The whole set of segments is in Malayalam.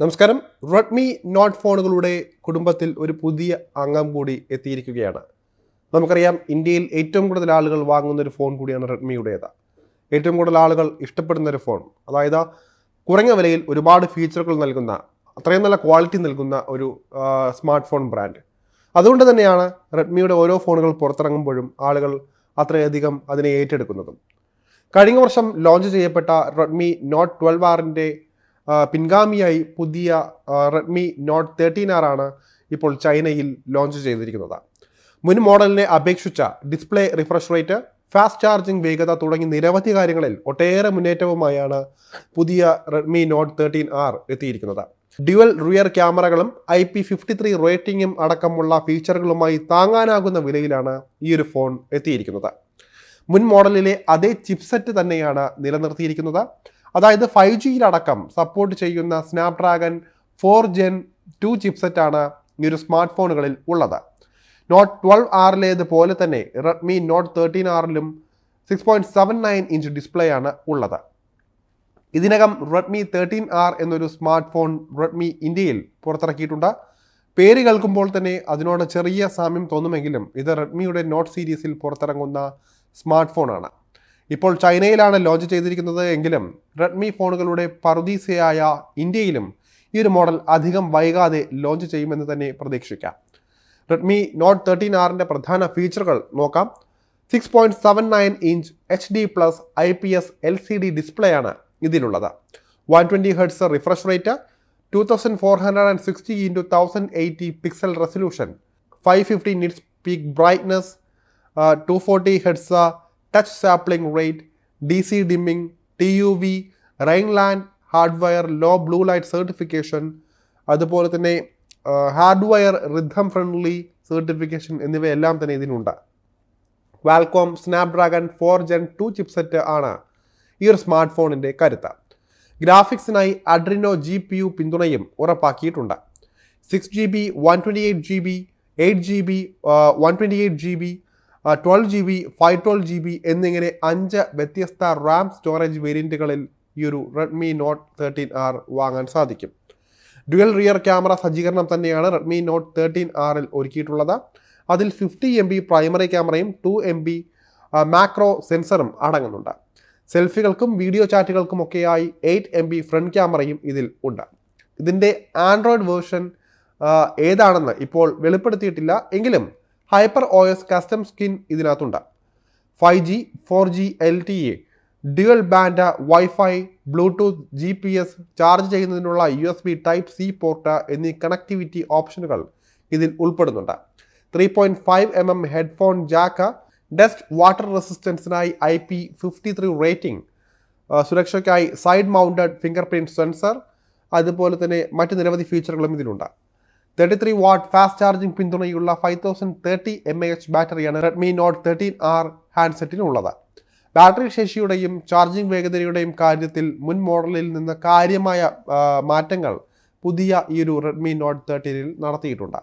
നമസ്കാരം. റെഡ്മി നോട്ട് ഫോണുകളുടെ കുടുംബത്തിൽ ഒരു പുതിയ അംഗം കൂടി എത്തിയിരിക്കുകയാണ്. നമുക്കറിയാം ഇന്ത്യയിൽ ഏറ്റവും കൂടുതൽ ആളുകൾ വാങ്ങുന്ന ഒരു ഫോൺ കൂടിയാണ് റെഡ്മിയുടേത് ഏറ്റവും കൂടുതൽ ആളുകൾ ഇഷ്ടപ്പെടുന്ന ഒരു ഫോൺ. അതായത് കുറഞ്ഞ വിലയിൽ ഒരുപാട് ഫീച്ചറുകൾ നൽകുന്ന അത്രയും നല്ല ക്വാളിറ്റി നൽകുന്ന ഒരു സ്മാർട്ട് ഫോൺ ബ്രാൻഡ് അതുകൊണ്ട് തന്നെയാണ് റെഡ്മിയുടെ ഓരോ ഫോണുകൾ പുറത്തിറങ്ങുമ്പോഴും ആളുകൾ അത്രയധികം അതിനെ ഏറ്റെടുക്കുന്നതും. കഴിഞ്ഞ വർഷം ലോഞ്ച് ചെയ്യപ്പെട്ട റെഡ്മി നോട്ട് ട്വൽവ് ആറിന്റെ പിൻഗാമിയായി പുതിയ റെഡ്മി നോട്ട് തേർട്ടീൻ ആർ ആണ് ഇപ്പോൾ ചൈനയിൽ ലോഞ്ച് ചെയ്തിരിക്കുന്നത്. മുൻ മോഡലിനെ അപേക്ഷിച്ച display refresh rate fast charging വേഗത തുടങ്ങി നിരവധി കാര്യങ്ങളിൽ ഒട്ടേറെ മുന്നേറ്റവുമായാണ് പുതിയ റെഡ്മി നോട്ട് തേർട്ടീൻ ആർ എത്തിയിരിക്കുന്നത്. ഡ്യുവൽ റിയർ ക്യാമറകളും ഐ പി ഫിഫ്റ്റി ത്രീ റേറ്റിംഗും അടക്കമുള്ള ഫീച്ചറുകളുമായി താങ്ങാനാകുന്ന വിലയിലാണ് ഈ ഒരു ഫോൺ എത്തിയിരിക്കുന്നത്. മുൻ മോഡലിലെ അതേ ചിപ്സെറ്റ് തന്നെയാണ് നിലനിർത്തിയിരിക്കുന്നത്. അതായത് ഫൈവ് ജിയിലടക്കം സപ്പോർട്ട് ചെയ്യുന്ന സ്നാപ്ഡ്രാഗൺ ഫോർ ജെൻ ടു ചിപ്സെറ്റാണ് ഈ ഒരു സ്മാർട്ട് ഫോണുകളിൽ ഉള്ളത് നോട്ട് ട്വൽവ് ആറിലേത് പോലെ തന്നെ റെഡ്മി നോട്ട് തേർട്ടീൻ ആറിലും six point seven nine inch display ആണ് ഉള്ളത്. ഇതിനകം റെഡ്മി തേർട്ടീൻ ആർ എന്നൊരു സ്മാർട്ട് ഫോൺ റെഡ്മി ഇന്ത്യയിൽ പുറത്തിറക്കിയിട്ടുണ്ട്. പേര് കേൾക്കുമ്പോൾ തന്നെ അതിനോട് ചെറിയ സാമ്യം തോന്നുമെങ്കിലും ഇത് റെഡ്മിയുടെ നോട്ട് സീരീസിൽ പുറത്തിറങ്ങുന്ന സ്മാർട്ട് ഫോണാണ് ഇപ്പോൾ ചൈനയിലാണ് ലോഞ്ച് ചെയ്തിരിക്കുന്നത് എങ്കിലും റെഡ്മി ഫോണുകളുടെ പറുദീസയായ ഇന്ത്യയിലും ഈ ഒരു മോഡൽ അധികം വൈകാതെ ലോഞ്ച് ചെയ്യുമെന്ന് തന്നെ പ്രതീക്ഷിക്കാം. റെഡ്മി നോട്ട് തേർട്ടീൻ ആറിന്റെ പ്രധാന ഫീച്ചറുകൾ നോക്കാം. Six point seven nine inch H D plus I P S L C D display ആണ് ഇതിലുള്ളത്. One twenty hertz refresh rate two thousand four hundred and sixty into thousand eighty pixel resolution five fifty nits peak brightness two forty hertz touch sampling rate D C dimming T U V Rheinland hardware low blue light certification അതുപോലെ തന്നെ ഹാർഡ്വെയർ റിഥം ഫ്രണ്ട്ലി സർട്ടിഫിക്കേഷൻ എന്നിവയെല്ലാം തന്നെ ഇതിനുണ്ട്. Qualcomm Snapdragon four Gen two chipset ആണ് ഈ ഒരു സ്മാർട്ട് ഫോണിന്റെ കരുത്ത്. ഗ്രാഫിക്സിനായി അഡ്രിനോ ജി പി യു പിന്തുണയും ഉറപ്പാക്കിയിട്ടുണ്ട്. Six G B one twenty eight G B eight G B one twenty eight G B twelve G B five twelve G B എന്നിങ്ങനെ അഞ്ച് വ്യത്യസ്ത റാം സ്റ്റോറേജ് വേരിയന്റുകളിൽ ഈ ഒരു റെഡ്മി നോട്ട് തേർട്ടീൻ ആർ വാങ്ങാൻ സാധിക്കും. ഡ്യുവൽ റിയർ ക്യാമറ സജ്ജീകരണം തന്നെയാണ് റെഡ്മി നോട്ട് തേർട്ടീൻ ആറിൽ ഒരുക്കിയിട്ടുള്ളത്. അതിൽ ഫിഫ്റ്റി എം ബി പ്രൈമറി ക്യാമറയും ടു എം ബി മാക്രോ സെൻസറും അടങ്ങുന്നുണ്ട്. സെൽഫികൾക്കും വീഡിയോ ചാറ്റുകൾക്കും ഒക്കെയായി എയ്റ്റ് എം ബി ഫ്രണ്ട് ക്യാമറയും ഇതിൽ ഉണ്ട്. ഇതിന്റെ ആൻഡ്രോയിഡ് വേർഷൻ ഏതാണെന്ന് ഇപ്പോൾ വെളിപ്പെടുത്തിയിട്ടില്ല. എങ്കിലും Hyper O S custom skin ഇതിനകത്തുണ്ട്. Five G four G L T E dual band wifi Bluetooth G P S charge ചെയ്യുന്നതിനുള്ള U S B type C port എന്നീ കണക്ടിവിറ്റി ഓപ്ഷനുകൾ ഇതിൽ ഉൾപ്പെടുന്നുണ്ട്. Three point five M M headphone jack dust water റെസിസ്റ്റൻസിനായി I P fifty three rating സുരക്ഷയ്ക്കായി side mounted fingerprint sensor അതുപോലെ തന്നെ മറ്റ് നിരവധി ഫീച്ചറുകളും ഇതിലുണ്ട്. Thirty three watt fast charging പിന്തുണയുള്ള five thousand thirty M A H ബാറ്ററിയാണ് റെഡ്മി നോട്ട് തേർട്ടീൻ ആർ ഹാൻഡ്സെറ്റിനുള്ളത് ബാറ്ററി ശേഷിയുടെയും ചാർജിംഗ് വേഗതയുടെയും കാര്യത്തിൽ മുൻ മോഡലിൽ നിന്ന് കാര്യമായ മാറ്റങ്ങൾ പുതിയ ഈ ഒരു റെഡ്മി നോട്ട് തേർട്ടീനിൽ നടത്തിയിട്ടുണ്ട്.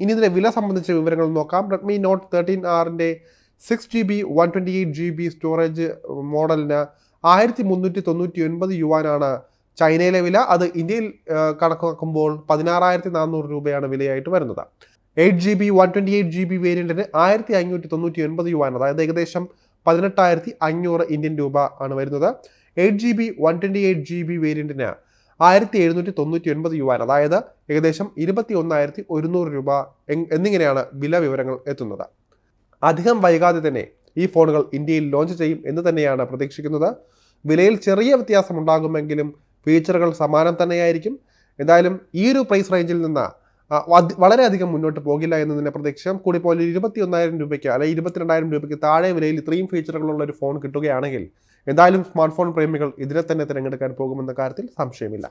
ഇനി ഇതിന്റെ വില സംബന്ധിച്ച വിവരങ്ങൾ നോക്കാം. റെഡ്മി നോട്ട് തേർട്ടീൻ ആറിന്റെ six G B one twenty eight G B storage മോഡലിന് ആയിരത്തി മുന്നൂറ്റി തൊണ്ണൂറ്റി ഒൻപത് യുവാനാണ് ചൈനയിലെ വില അത് ഇന്ത്യയിൽ കണക്കാക്കുമ്പോൾ പതിനാറായിരത്തി നാനൂറ് രൂപയാണ് വിലയായിട്ട് വരുന്നത്. Eight G B one twenty eight G B വേരിയന്റിന് ആയിരത്തി അഞ്ഞൂറ്റി തൊണ്ണൂറ്റി ഒൻപത് യുവാൻ അതായത് ഏകദേശം പതിനെട്ടായിരത്തി അഞ്ഞൂറ് ഇന്ത്യൻ രൂപ ആണ് വരുന്നത്. Eight G B one twenty eight G B വേരിയന്റിന് ആയിരത്തി എഴുന്നൂറ്റി തൊണ്ണൂറ്റി ഒൻപത് യുവാൻ അതായത് ഏകദേശം ഇരുപത്തി ഒന്നായിരത്തി ഒരുന്നൂറ് രൂപ എന്നിങ്ങനെയാണ് വില വിവരങ്ങൾ എത്തുന്നത്. അധികം വൈകാതെ തന്നെ ഈ ഫോണുകൾ ഇന്ത്യയിൽ ലോഞ്ച് ചെയ്യും എന്ന് തന്നെയാണ് പ്രതീക്ഷിക്കുന്നത്. വിലയിൽ ചെറിയ വ്യത്യാസം ഉണ്ടാകുമെങ്കിലും ഫീച്ചറുകൾ സമാനം തന്നെയായിരിക്കും. എന്തായാലും ഈ ഒരു പ്രൈസ് റേഞ്ചിൽ നിന്ന് വളരെയധികം മുന്നോട്ട് പോകില്ല എന്നതിന്റെ പ്രതീക്ഷ കൂടി പോലെ ഇരുപത്തി ഒന്നായിരം രൂപയ്ക്ക് അല്ലെങ്കിൽ ഇരുപത്തിരണ്ടായിരം രൂപയ്ക്ക് താഴെ വിലയിൽ ഇത്രയും ഫീച്ചറുകളുള്ള ഒരു ഫോൺ കിട്ടുകയാണെങ്കിൽ എന്തായാലും സ്മാർട്ട് ഫോൺ പ്രേമികൾ ഇതിനെ തന്നെ തിരഞ്ഞെടുക്കാൻ പോകുമെന്ന കാര്യത്തിൽ സംശയമില്ല.